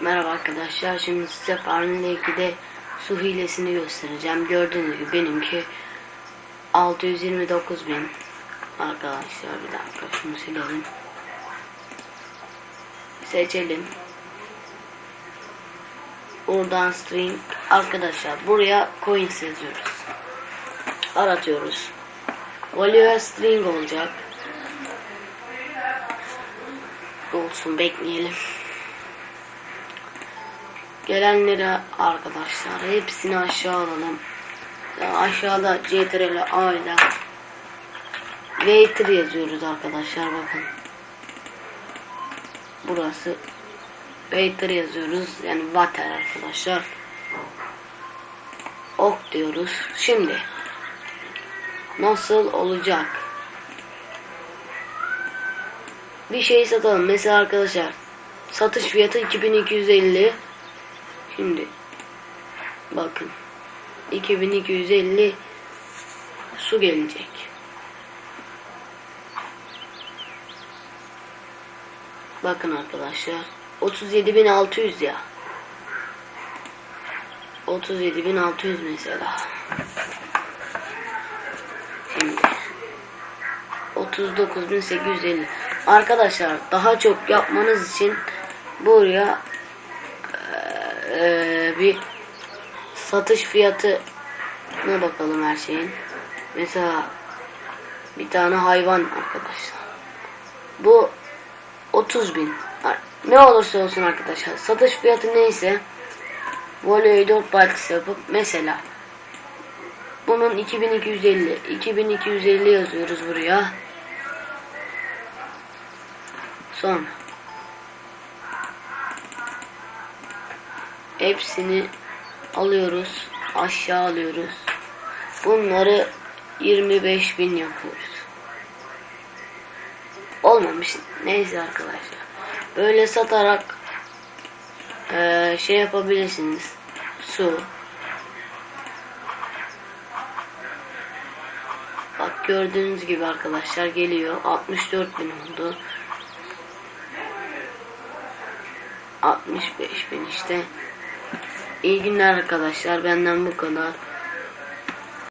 Merhaba arkadaşlar. Şimdi size Farming 2'de su hilesini göstereceğim. Gördüğünüz gibi benimki 629 bin. Arkadaşlar bir dakika şunu silelim. Seçelim. Buradan string. Arkadaşlar buraya coins yazıyoruz. Aratıyoruz. Value string olacak. Olsun bekleyelim. Gelenleri arkadaşlar hepsini aşağı alalım. Ya aşağıda CTRL A ile Waiter yazıyoruz arkadaşlar bakın. Burası Waiter yazıyoruz. Yani water arkadaşlar. Ok diyoruz. Şimdi nasıl olacak? Bir şey satalım. Mesela arkadaşlar satış fiyatı 2250 Şimdi bakın 2250 su gelecek. Bakın arkadaşlar 37600 ya. 37600 mesela. Şimdi 39850. Arkadaşlar daha çok yapmanız için buraya eee, bir satış fiyatı ne bakalım her şeyin. Mesela bir tane hayvan arkadaşlar. Bu 30 bin. Ne olursa olsun arkadaşlar. Satış fiyatı neyse Voley 4 bytes yapıp mesela bunun 2250 2250 yazıyoruz buraya. Sonra hepsini alıyoruz. Aşağı alıyoruz. Bunları 25 bin yapıyoruz. Olmamış. Neyse arkadaşlar. Böyle satarak eee, şey yapabilirsiniz. Su. Bak gördüğünüz gibi arkadaşlar geliyor. 64 bin oldu. 65 bin işte. İyi günler arkadaşlar. Benden bu kadar.